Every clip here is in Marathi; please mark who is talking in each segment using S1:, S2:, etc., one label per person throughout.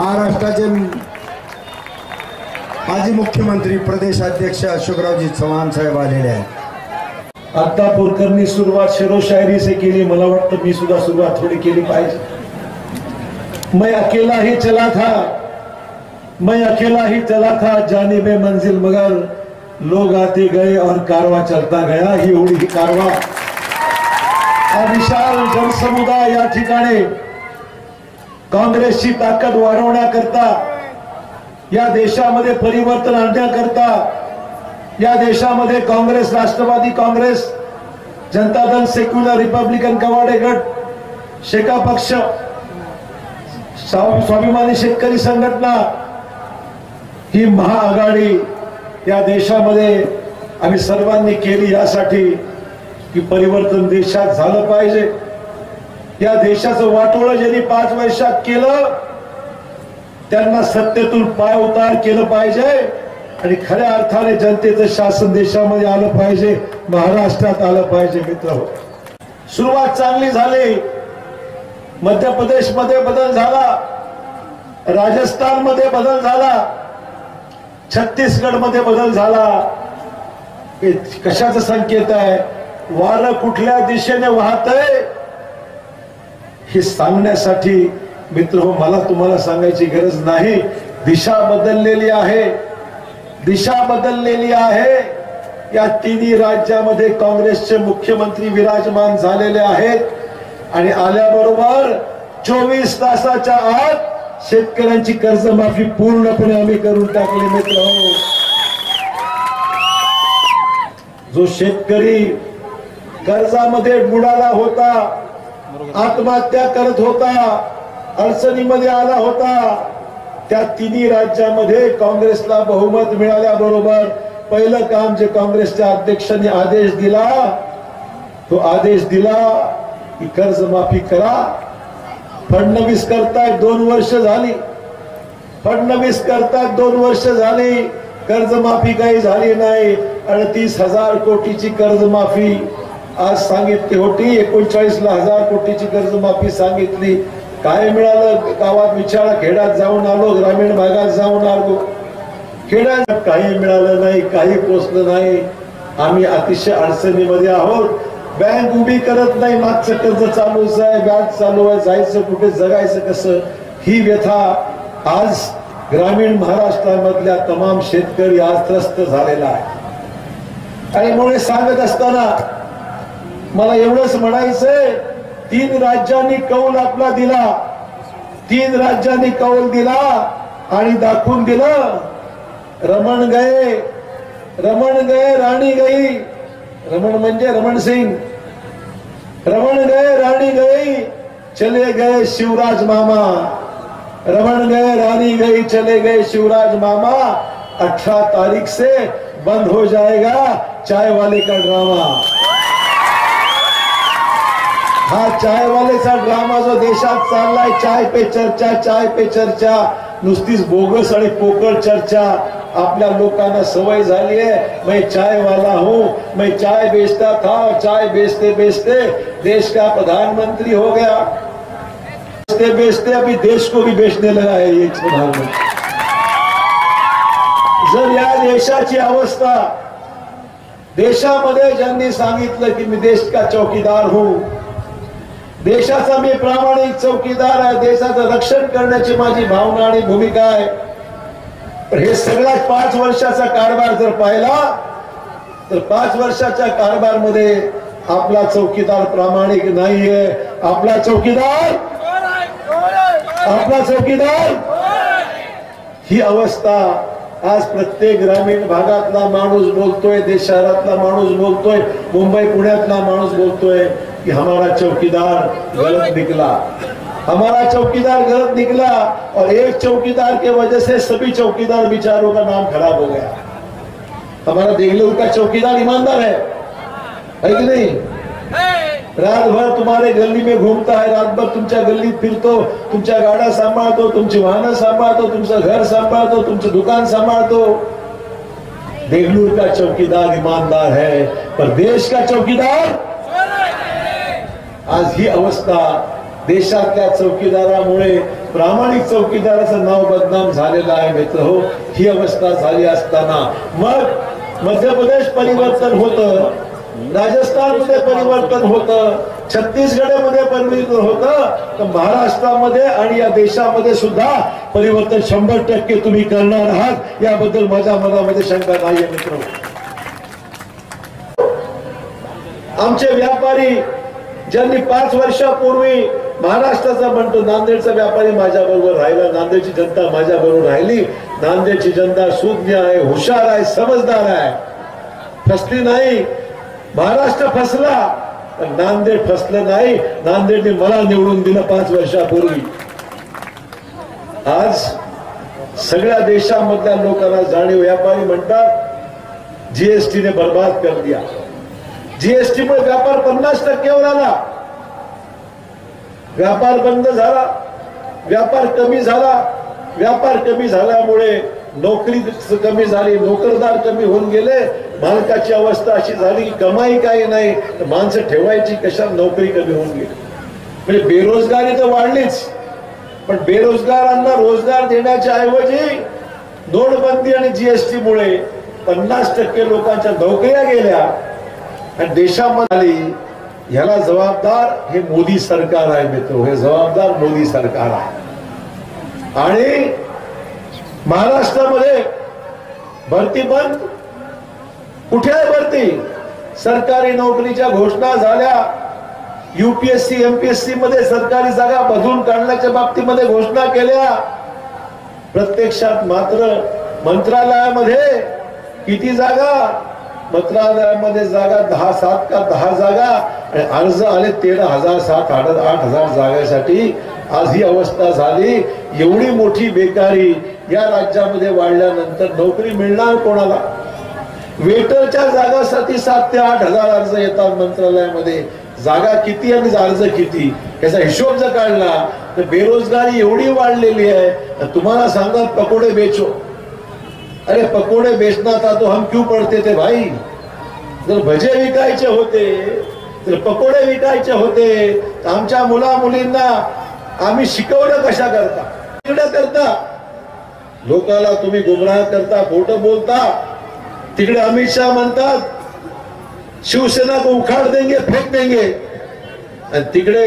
S1: महाराष्ट्राचे माजी मुख्यमंत्री प्रदेशाध्यक्ष अशोकरावजी चव्हाण साहेब आलेले आहेत.
S2: आता पुरकरनी सुरुवात शेरोशायरी से केली. मला वाटतं मी सुद्धा सुरुवात थोडी केली पाहिजे. मैं अकेला ही चला था. मैं अकेला ही चला था. जाने में मंजिल मगर लोग आते गए और कारवा चलता गया. ही उडी ही कारवा. हा विशाल जनसमुदाय या ठिकाणी काँग्रेसची ताकद वाढवण्याकरता या देशामध्ये परिवर्तन आणण्याकरता या देशामध्ये काँग्रेस राष्ट्रवादी काँग्रेस जनता दल सेक्युलर रिपब्लिकन कवाडे गट शेका पक्ष स्वाभिमानी शेतकरी संघटना ही महाआघाडी या देशामध्ये आम्ही सर्वांनी केली यासाठी की परिवर्तन देशात झालं पाहिजे. या देशाचं वाटोळं ज्यांनी पाच वर्षात केलं त्यांना सत्तेतून पाय उतार केलं पाहिजे आणि खऱ्या अर्थाने जनतेचं शासन देशामध्ये आलं पाहिजे महाराष्ट्रात आलं पाहिजे मित्र. सुरुवात चांगली झाली. मध्य प्रदेशमध्ये बदल झाला. राजस्थानमध्ये बदल झाला. छत्तीसगडमध्ये बदल झाला. कशाचा संकेत आहे? वारं कुठल्या दिशेने वाहतय? हे सांगण्यासाठी मित्र हो मला तुम्हाला सांगायची गरज नाही. दिशा बदललेली आहे. दिशा बदललेली आहे. या तिन्ही राज्यामध्ये काँग्रेसचे मुख्यमंत्री विराजमान झालेले आहेत. आणि आल्याबरोबर चोवीस तासाच्या आत शेतकऱ्यांची कर्जमाफी पूर्णपणे आम्ही करून टाकली मित्र हो. जो शेतकरी कर्जामध्ये बुडाला होता आत्महत्या करत होता अडचणीमध्ये आला होता. त्या तिन्ही राज्यामध्ये काँग्रेसला बहुमत मिळाल्याबरोबर पहिलं काम जे काँग्रेसच्या अध्यक्षांनी आदेश दिला तो आदेश दिला की कर्जमाफी करा. फडणवीस करतायत दोन वर्ष झाली. फडणवीस करतायत दोन वर्ष झाली. कर्जमाफी काही झाली नाही. अडतीस हजार कोटीची कर्जमाफी आज सांगितली होती एकोणचाळीस ला हजार कोटीची कर्जमाफी सांगितली. काय मिळालं? गावात विचारा खेड्यात जाऊन आलो ग्रामीण भागात जाऊन आलो. खेड्यात काही मिळालं नाही काही पोचलं नाही. आम्ही अतिशय अडचणीमध्ये आहोत. बँक उभी करत नाही मागचं कर्ज चालूच आहे व्याज चालू आहे जायचं कुठे जगायचं कसं? ही व्यथा आज ग्रामीण महाराष्ट्रामधल्या तमाम शेतकरी आज त्रस्त झालेला आहे. आणि मुळे सांगत असताना मला एवढंच म्हणायचंय, तीन राज्यांनी कौल आपला दिला. तीन राज्यांनी कौल दिला आणि दाखवून दिलं. रमण गए रमण गए राणी गई. रमण म्हणजे रमण सिंग. रमण गए रानी गई, चले गए शिवराज मामा. रमण गए रानी गई, चले गए शिवराज मामा. अठारह तारीख से बंद हो जाएगा चाय वाले का ड्रामा. हा चाय वालेचा ड्रामा जो देशात चाललाय चाय पे चर्चा चाय पे चर्चा. नुसतीच बोगस आणि पोकळ चर्चा. आपल्या लोकांना सवय झाली है मैं चाय वाला हूँ मैं चाय बेचता था चाय बेचते बेचते. देश का प्रधानमंत्री हो गया। बेचते बेचते अभी देश को भी बेचने लगा है ये प्रधानमंत्री। जर या देशाची अवस्था देशामध्ये ज्यांनी सांगितलं की मी देश का चौकीदार हूं देशाचा मी प्रामाणिक चौकीदार आहे देशाचं रक्षण करण्याची माझी भावना आणि भूमिका आहे. हे सगळ्या पाच वर्षाचा कारभार जर पाहिला तर पाच वर्षाच्या कारभारमध्ये आपला चौकीदार प्रामाणिक नाहीये. आपला चौकीदार आपला चौकीदार ही अवस्था आज प्रत्येक ग्रामीण भागातला माणूस बोलतोय देश शहरातला माणूस बोलतोय मुंबई पुण्यातला माणूस बोलतोय. कि हमारा चौकीदार गलत निकला। हमारा चौकीदार गलत निकला और एक चौकीदार के वजह से सभी चौकीदार बिचारों का नाम खराब हो गया। हमारा देगलूर का चौकीदार ईमानदार है है कि नहीं? रात भर तुम्हारे गली में घूमता है, रात भर तुमच्या गल्लीत फिरतो, तुमच्या गाड्या सांभाळतो, तुमची वाहनं सांभाळतो, तुमचं घर सांभाळतो, तुमचं दुकान सांभाळतो। देगलूर का चौकीदार ईमानदार है पर देश का चौकीदार आज ही अवस्था देशातल्या चौकीदारामुळे प्रामाणिक चौकीदाराचं नाव बदनाम झालेलं आहे मित्र. हो ही अवस्था झाली असताना. मग मध्य प्रदेश परिवर्तन होतं राजस्थानमध्ये परिवर्तन होतं छत्तीसगडमध्ये परिवर्तन होतं तर महाराष्ट्रामध्ये आणि या देशामध्ये सुद्धा परिवर्तन शंभर टक्के तुम्ही करणार आहात. याबद्दल माझ्या मनामध्ये शंका नाहीये मित्र. आमचे व्यापारी ज्यांनी पाच वर्षापूर्वी महाराष्ट्राचा म्हणतो नांदेडचा व्यापारी माझ्या बरोबर राहिला नांदेडची जनता माझ्या बरोबर राहिली नांदेडची जनता सुज्ञ आहे हुशार आहे समजदार आहे. फसली नाही. महाराष्ट्र फसला पण नांदेड फसलं नाही. नांदेडने मला निवडून दिलं पाच वर्षापूर्वी. आज सगळ्या देशामधल्या लोकांना जाणीव व्यापारी म्हणतात जीएसटीने बर्बाद कर दिया. जीएसटी मुळे व्यापार पन्नास टक्क्यावर आला. व्यापार बंद झाला. व्यापार कमी झाला. व्यापार कमी झाल्यामुळे नोकरी कमी झाली नोकरदार कमी होऊन गेले. मालकाची अवस्था अशी झाली की कमाई काही नाही. तर माणसं ठेवायची कशा नोकरी कमी होऊन गेली. म्हणजे बेरोजगारी तर वाढलीच. पण बेरोजगारांना रोजगार देण्याच्या ऐवजी नोटबंदी आणि जीएसटी मुळे पन्नास टक्के लोकांच्या नोकऱ्या गेल्या. आणि देशामध्ये ह्याला जबाबदार हे मोदी सरकार आहे मित्र हे जबाबदार मोदी सरकार आहे. आणि महाराष्ट्रामध्ये भरती बंद. कुठे आहे भरती? सरकारी नोकरीच्या घोषणा झाल्या. युपीएससी एमपीएससी मध्ये सरकारी जागा बदलून काढण्याच्या बाबतीमध्ये घोषणा केल्या. प्रत्यक्षात मात्र मंत्रालयामध्ये किती जागा? मंत्रालयामध्ये जागा दहा सात का दहा जागा आणि अर्ज आले तेरा हजार सात आठ आठ हजार जागासाठी. आज ही अवस्था झाली. एवढी मोठी बेकारी या राज्यामध्ये वाढल्यानंतर नोकरी मिळणार कोणाला? वेटरच्या जागासाठी सात ते आठ हजार अर्ज येतात मंत्रालयामध्ये. जागा किती आणि अर्ज किती? याचा हिशोब जर काढला तर बेरोजगारी एवढी वाढलेली आहे. तुम्हाला सांगा पकोडे बेचो. अरे पकोडे बेचना था तो हम क्यों पडते ते भाई? जर भजे विकायचे होते जर पकोडे विकायचे होते तर आमच्या मुला मुलींना आम्ही शिकवलं कशा करता? करता. लोकाला तुम्ही गुमराह करता खोट बोलता. तिकडे अमित शहा म्हणतात शिवसेना को उखाड़ देंगे फेक देंगे. आणि तिकडे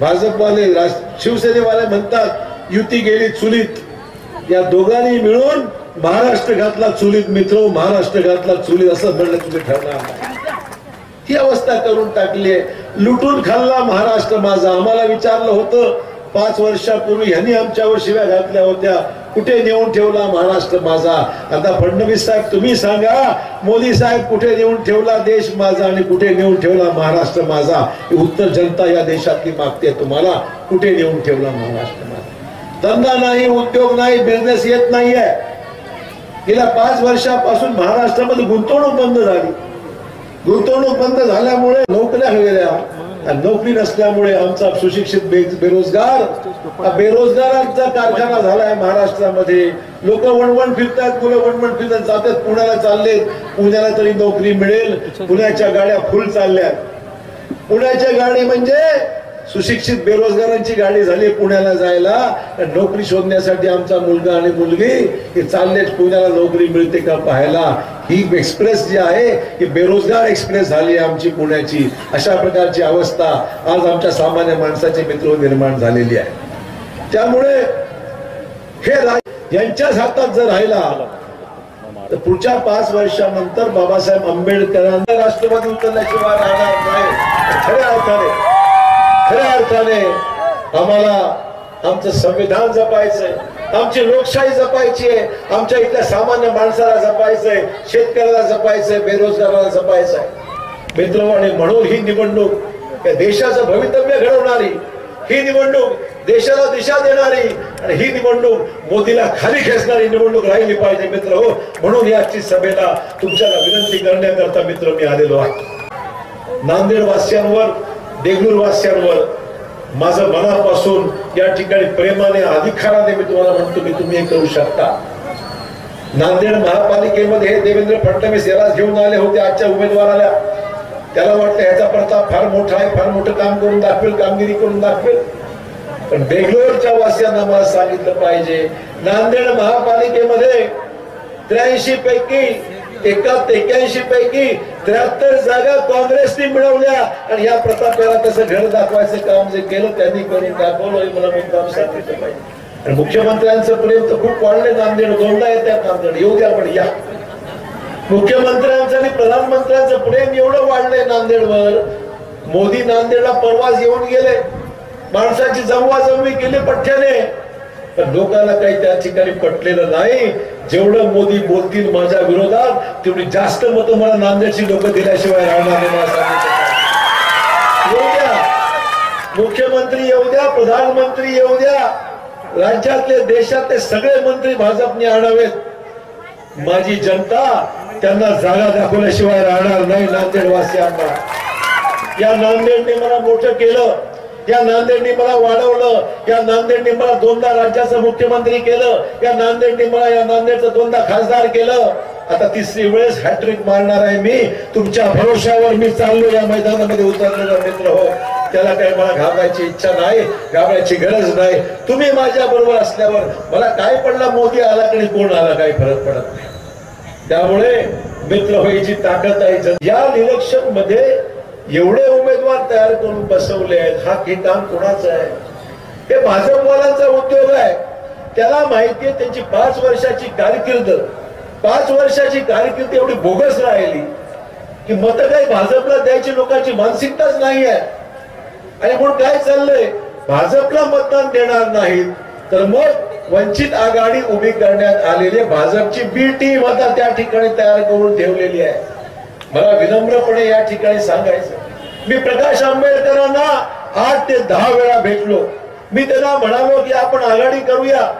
S2: भाजपवाले शिवसेनेवाले म्हणतात युती गेली चुलीत. या दोघांनी मिळून महाराष्ट्र घातला चुलीत मित्र हो, महाराष्ट्र घातला चुलीत असं म्हणलं तुम्ही ठरणार ही अवस्था करून टाकली आहे. लुटून खाल्ला महाराष्ट्र माझा. आम्हाला विचारलं होतं पाच वर्षापूर्वी ह्यांनी आमच्यावर शिव्या घातल्या होत्या. कुठे नेऊन ठेवला महाराष्ट्र माझा? आता फडणवीस साहेब तुम्ही सांगा. मोदी साहेब कुठे नेऊन ठेवला देश माझा आणि कुठे नेऊन ठेवला महाराष्ट्र माझा? उत्तर जनता या देशातली मागते तुम्हाला. कुठे नेऊन ठेवला महाराष्ट्र माझा? धंदा नाही उद्योग नाही बिझनेस येत नाहीये. गेल्या पाच वर्षापासून महाराष्ट्रामध्ये गुंतवणूक बंद झाली. गुंतवणूक बंद झाल्यामुळे नोकऱ्या गेल्या. नोकरी नसल्यामुळे आमचा सुशिक्षित बेरोजगार बेरोजगारांचा कारखाना झालाय महाराष्ट्रामध्ये. लोक वणवण फिरतात मुलं वणवण फिरतात जातात पुण्याला चाललेत. पुण्याला तरी नोकरी मिळेल. पुण्याच्या गाड्या फुल चालल्यात. पुण्याच्या गाडी म्हणजे सुशिक्षित बेरोजगारांची गाडी झाली पुण्याला जायला नोकरी शोधण्यासाठी आमचा मुलगा आणि मुलगी हे चालले पुण्याला नोकरी मिळते का पाहायला. ही एक्सप्रेस जी आहे ही बेरोजगार एक्सप्रेस झाली आहे आमची पुण्याची. अशा प्रकारची अवस्था आज आमच्या सामान्य माणसाचे मित्र निर्माण झालेली आहे. त्यामुळे हे राज यांच्याच हातात जर राहिला तर पुढच्या पाच वर्षानंतर बाबासाहेब आंबेडकरांना राष्ट्रवादी उतरल्याशिवाय राहणार नाही. खऱ्या अर्थाने. खऱ्या अर्थाने आम्हाला आमचं संविधान जपायचंय आमची लोकशाही जपायची आहे आमच्या इथल्या सामान्य माणसाला जपायचंय शेतकऱ्याला जपायचंय बेरोजगाराला जपायचंय. मित्र आणि म्हणून ही निवडणूक या देशाचं भवितव्य घडवणारी ही निवडणूक देशाला दिशा देणारी आणि ही निवडणूक मोदीला खाली खेचणारी निवडणूक राहिली पाहिजे मित्र हो. म्हणून याची सभेला तुमच्याला विनंती करण्याकरता मित्र मी आलेलो आहे. नांदेड वासियांवर देगलूरवासियांवर माझं मनापासून या ठिकाणी प्रेमाने अधिकाराने मी तुम्हाला म्हणतो की तुम्ही हे करू शकता. नांदेड महापालिकेमध्ये देवेंद्र फडणवीस याला घेऊन आले होते आजच्या उमेदवाराला. त्याला वाटलं ह्याचा प्रताप फार मोठा आहे फार मोठं काम करून दाखवेल कामगिरी करून दाखवेल. पण बेंगलोरच्या वासियांना मला सांगितलं पाहिजे नांदेड महापालिकेमध्ये त्र्याऐंशी पैकी एका एक्क्याऐंशी पैकी त्र्याहत्तर जागा काँग्रेसने मिळवल्या. आणि या प्रतापला कसं घर दाखवायचं काम जे केलं त्यांनी करून दाखवलं मला मुद्दाम सांगितलं पाहिजे आणि मुख्यमंत्र्यांचं प्रेम तर खूप वाढले नांदेड दोनदा येतात नांदेड येऊ द्या पण या. मुख्यमंत्र्यांचं आणि प्रधानमंत्र्यांचं प्रेम एवढं वाढलंय नांदेडवर. मोदी नांदेडला परवाच येऊन गेले. माणसाची जमवाजमवी केली पठ्ठ्याने. पण लोकांना काही त्या ठिकाणी पटलेलं नाही. जेवढं मोदी बोलतील माझ्या विरोधात तेवढी जास्त मतं मला नांदेडची लोक दिल्याशिवाय राहणार नाही येऊ द्या. मुख्यमंत्री येऊ द्या प्रधानमंत्री येऊ द्या. राज्यातले देशातले सगळे मंत्री भाजपने आणावेत. माझी जनता त्यांना जागा दाखवल्याशिवाय राहणार नाही नांदेडवासियांना. या नांदेडने मला मोठं केलं. या नांदेडनी मला वाढवलं या नांदेडनी मला दोनदा राज्याचं मुख्यमंत्री केलं या नांदेडनी मला या नांदेडचं दोनदा खासदार केलं. आता तिसरी वेळेस हॅट्रिक मारणार आहे मी. तुमच्या भरोशावर मी चाललो या मैदानामध्ये उतरलेला मित्र हो. त्याला काही मला घाबरायची इच्छा नाही घाबरायची गरज नाही. तुम्ही माझ्या बरोबर असल्यावर मला काय पडला मोदी आला आणि कोण आला काही फरक पडत नाही. त्यामुळे मित्र हो, व्हायची ताकद आहे. या इलेक्शनमध्ये एवढे उमेदवार तयार करून बसवले आहेत. हा ठिकाण काम कोणाचं आहे? हे भाजपवालाचा उद्योग आहे. त्याला माहिती आहे त्यांची पाच वर्षाची कारकीर्द. पाच वर्षाची कारकीर्द एवढी बोगस राहिली की मत काही भाजपला द्यायची लोकांची मानसिकताच नाही आहे. आणि म्हणून काय चाललंय? भाजपला मतदान देणार नाहीत. तर मग वंचित आघाडी उभी करण्यात आलेली भाजपची बी टीम आता त्या ठिकाणी तयार करून ठेवलेली आहे. मला विनम्रपणे या ठिकाणी सांगायचं मी प्रकाश आंबेडकरांना आठ ते दहा वेळा भेटलो. मी त्यांना म्हणालो की आपण आघाडी करूया.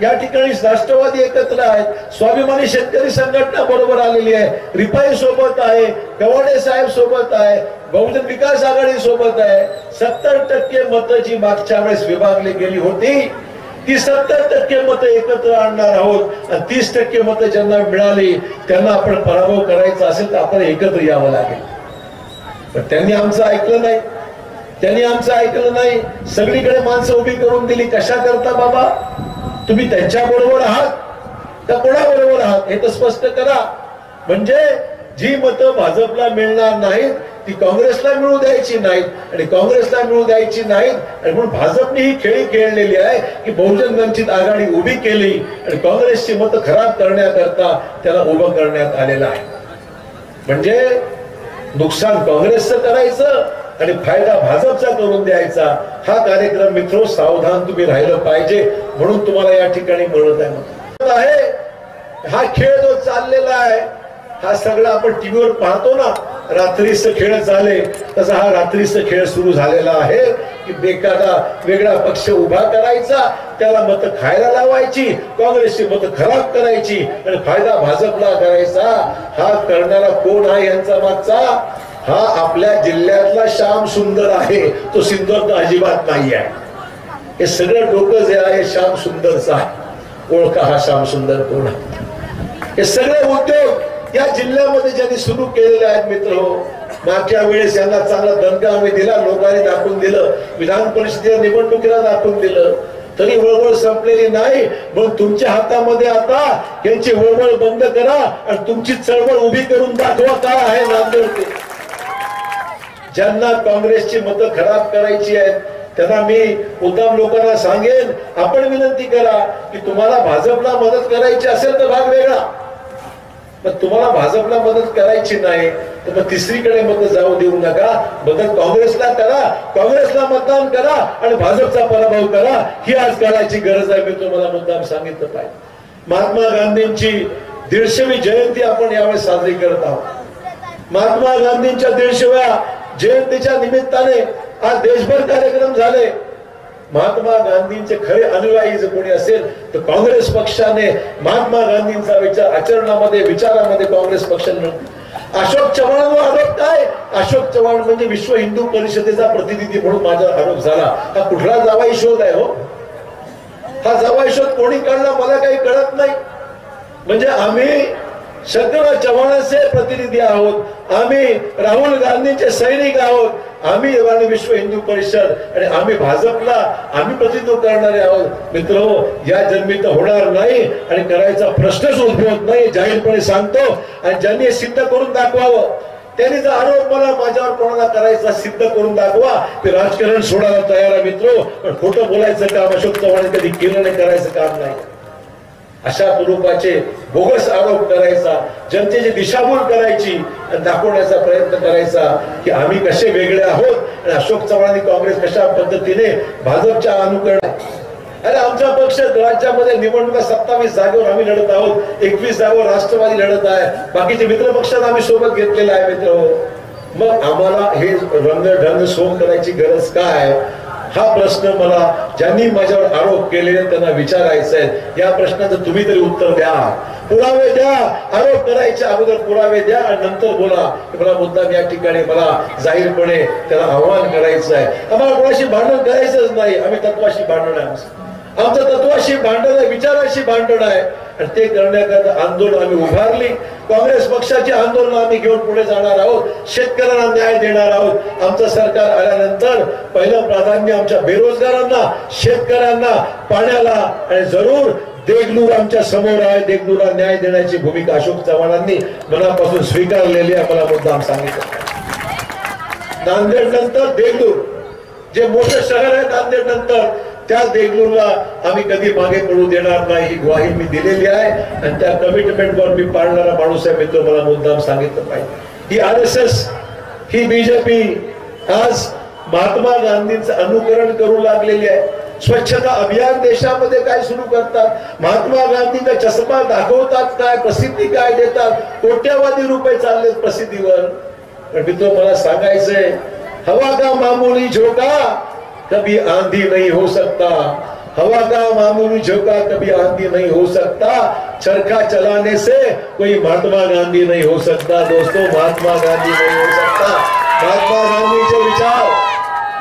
S2: या ठिकाणी राष्ट्रवादी एकत्र आहेत. स्वाभिमानी शेतकरी संघटना बरोबर आलेली आहे. रिपाई सोबत आहे. गवाडे साहेब सोबत आहे. बहुजन विकास आघाडी सोबत आहे. सत्तर टक्के मतं जी मागच्या वेळेस विभागली गेली होती ती सत्तर टक्के मतं एकत्र आणणार आहोत. आणि तीस टक्के मतं ज्यांना मिळाली त्यांना आपण पराभव करायचा असेल तर आपण एकत्र यावं लागेल. तर त्यांनी आमचं ऐकलं नाही. त्यांनी आमचं ऐकलं नाही. सगळीकडे माणसं उभी करून दिली. कशा करता बाबा? तुम्ही त्यांच्या बरोबर आहात. का कोणाबरोबर आहात? हे तर स्पष्ट करा. म्हणजे जी मतं भाजपला मिळणार नाहीत ती काँग्रेसला मिळू द्यायची नाहीत आणि काँग्रेसला मिळू द्यायची नाहीत आणि म्हणून भाजपने ही खेळी खेळलेली आहे की बहुजन वंचित आघाडी उभी केली आणि काँग्रेसची मतं खराब करण्याकरता त्याला उभं करण्यात आलेलं आहे. म्हणजे नुकसान काँग्रेसचं करायचं आणि फायदा भाजपचा करून द्यायचा. हा कार्यक्रम मित्र सावधान तुम्ही राहिलं पाहिजे म्हणून तुम्हाला या ठिकाणी म्हणत आहे आहे. हा खेळ जो चाललेला आहे हा सगळा आपण टीव्हीवर पाहतो ना रात्रीच खेळ चाले तसा हा रात्रीच खेळ सुरू झालेला आहे की बेकादा वेगळा पक्ष उभा करायचा त्याला मत खायला लावायची काँग्रेसची मत खराब करायची आणि फायदा भाजपला करायचा हा करणारा कोण आहे यांचा मागचा? हा आपल्या जिल्ह्यातला श्याम सुंदर आहे तो सिंदूर अजिबात नाही आहे. हे सगळं डोकं जे आहे श्याम सुंदरचा आहे. ओळखा हा श्याम सुंदर कोण आहे? हे सगळे उद्योग या जिल्ह्यामध्ये ज्यांनी सुरू केलेले आहेत मित्र हो मागच्या वेळेस यांना चांगला दणका आम्ही दिला लोकांनी दाखवून दिलं विधान परिषदेच्या निवडणुकीला दाखवून दिलं. तरी वळवळ संपलेली नाही मग तुमच्या हातामध्ये आता यांची वळवळ बंद करा आणि तुमची चळवळ उभी करून दाखवा काय आहे नांदेड ज्यांना काँग्रेसची मतं खराब करायची आहेत त्यांना मी उद्दाम लोकांना सांगेन आपण विनंती करा की तुम्हाला भाजपला मदत करायची असेल तर भाग वेगळा. मग तुम्हाला भाजपला मदत करायची नाही तर मग तिसरीकडे मदत जाऊ देऊ नका. मदत काँग्रेसला करा काँग्रेसला मतदान करा आणि भाजपचा पराभव करा. ही आज करायची गरज आहे मी तुम्हाला मुद्दाम सांगितलं पाहिजे. महात्मा गांधींची दीडशेवी जयंती आपण यावेळेस साजरी करत आहोत. महात्मा गांधींच्या दीडशेव्या जयंतीच्या निमित्ताने आज देशभर कार्यक्रम झाले. महात्मा गांधींचे खरे अनुयायी जर कोणी असेल तर काँग्रेस पक्षाने महात्मा गांधींचा विचार आचरणामध्ये विचारामध्ये काँग्रेस पक्षाने अशोक चव्हाण आरोप काय? अशोक चव्हाण म्हणजे विश्व हिंदू परिषदेचा प्रतिनिधी म्हणून माझा आरोप झाला. हा कुठला जावाई शोध आहे हो? हा जावाई शोध कोणी काढला? मला काही कळत नाही. म्हणजे आम्ही सगळं चव्हाणांचे प्रतिनिधी आहोत. आम्ही राहुल गांधींचे सैनिक आहोत. आम्ही विश्व हिंदू परिषद आणि आम्ही भाजपला आम्ही प्रतिनिधित्व करणारे आहोत. मित्र हो या जन्मी तर होणार नाही आणि करायचा प्रश्नच उद्भवत नाही. जाहीरपणे सांगतो आणि ज्यांनी सिद्ध करून दाखवावं त्यांनी जर आरोप मला माझ्यावर कोणाला करायचा सिद्ध करून दाखवा ते राजकारण सोडायला तयार आहे मित्र. पण खोटं बोलायचं काम अशोक चव्हाण कधी केलं नाही करायचं काम नाही. अशा स्वरूपाचे बोगस आरोप करायचा जनतेची दिशाभूल करायची आणि दाखवण्याचा प्रयत्न करायचा की आम्ही कसे वेगळे आहोत आणि अशोक चव्हाण आणि काँग्रेस कशा पद्धतीने भाजपच्या अनुकरण अरे आमचा पक्ष राज्यामध्ये निवडणुका सत्तावीस जागेवर आम्ही लढत आहोत एकवीस जागेवर राष्ट्रवादी लढत आहे. बाकीचे मित्र पक्षांना आम्ही सोबत घेतलेला आहे मित्र. मग आम्हाला हे रंग ढंग सोंग करायची गरज काय? हा प्रश्न मला ज्यांनी माझ्यावर आरोप केलेले त्यांना विचारायचा आहे. या प्रश्नाचं तुम्ही तरी उत्तर द्या. पुरावे द्या. आरोप करायच्या अगोदर पुरावे द्या आणि नंतर बोला मला मुद्दाम या ठिकाणी मला जाहीरपणे त्याला आव्हान करायचं आहे. आम्हाला कोणाशी भांडण करायचंच नाही. आम्ही तत्वाशी भांडण आहे. आमचं. आमचं तत्वाशी भांडण आहे विचाराशी भांडण आहे. आणि ते करण्याकरता आंदोलन आम्ही उभारली. काँग्रेस पक्षाची आंदोलन आम्ही घेऊन पुढे जाणार आहोत. शेतकऱ्यांना न्याय देणार आहोत. आमचं सरकार आल्यानंतर पहिलं प्राधान्य आमच्या बेरोजगारांना शेतकऱ्यांना पाण्याला आणि जरूर देगलूर आमच्यासमोर आहे. देगलूरला न्याय देण्याची भूमिका अशोक चव्हाणांनी मनापासून स्वीकारलेली आहे. मला मुद्दाम सांगितलं. नांदेड नंतर देगलूर. जे मोठे शहर आहे नांदेड नंतर त्याच देगलूरला आम्ही कधी मागे पडू देणार नाही ही ग्वाही मी दिलेली आहे. आणि त्या कमिटमेंटवर मी पाळणारा माणूस आहे मित्र मला मुद्दाम सांगितलं पाहिजे. ही आर एस एस ही बीजेपी आज महात्मा गांधींचं अनुकरण करू लागलेली आहे. स्वच्छता अभियान देशामध्ये काय सुरू करतात? महात्मा गांधींचा चष्मा दाखवतात काय? प्रसिद्धी काय देतात? कोट्यावधी रुपये चाललेत प्रसिद्धीवर. पण मित्र मला सांगायचंय हवा का मामुली झोका? कभी आंधी नहीं हो सकता। हवा का मामूली झोंका कभी आंधी नहीं हो सकता। चरखा चलाने से कोई महात्मा गांधी नहीं हो सकता। दोस्तों महात्मा गांधी नहीं हो सकता। महात्मा गांधीचे विचार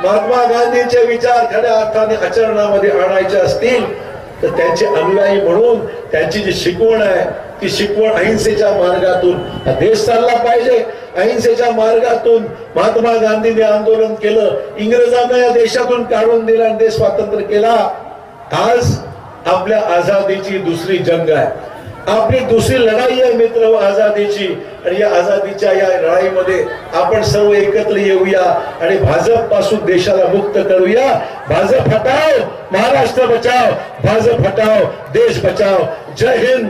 S2: महात्मा गांधींचे विचार खऱ्या अर्थाने आचरणामध्ये आणायचे असतील तर त्यांचे अनुयायी म्हणून त्यांची जी शिकवण आहे ती शिकवण अहिंसेच्या मार्गातून हा देश चालला पाहिजे. अहिंसेच्या मार्गातून महात्मा गांधीने आंदोलन केलं. इंग्रजांना या देशातून काढून दिला आणि देश स्वातंत्र्य केला. आज आपल्या आझादीची दुसरी जंग आहे. आपली दुसरी लढाई आहे मित्र हो आझादीची. आणि या आझादीच्या या लढाईमध्ये आपण सर्व एकत्र येऊया आणि भाजपपासून देशाला मुक्त करूया. भाजप हटाव महाराष्ट्र बचाव भाजप हटाव देश बचाव जय हिंद